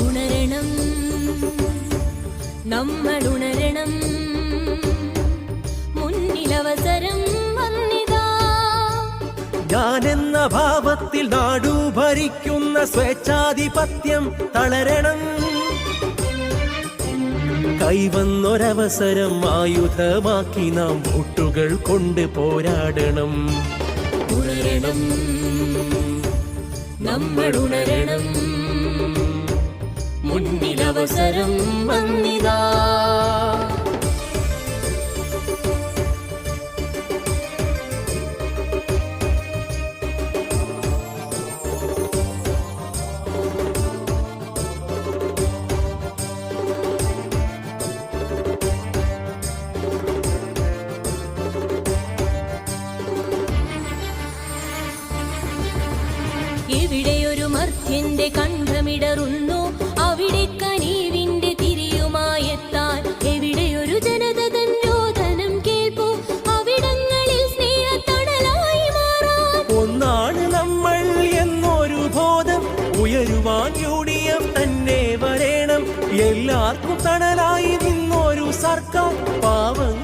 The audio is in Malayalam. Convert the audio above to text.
ഉണരണം. നമ്മൾ ഉണരണം മുന്നിലവസരം ഞാനെന്ന ഭാവത്തിൽ നാടു ഭരിക്കുന്ന സ്വേച്ഛാധിപത്യം തളരണം. കൈവന്നൊരവസരം ആയുധമാക്കി നാം വോട്ടുകൾ കൊണ്ട് പോരാടണം. ഉണരണം. നമ്മൾ ഉണരണം മുന്നിലവസരം വന്നിതാ. എവിടെയൊരു മർത്യന്റെ കണ്ഠമിടറുന്നു. ഉയരുവാൻ യു ഡി എഫ് തന്നെ വരേണം. എല്ലാവർക്കും തണലായി നിന്നൊരു സർക്കാർ പാവം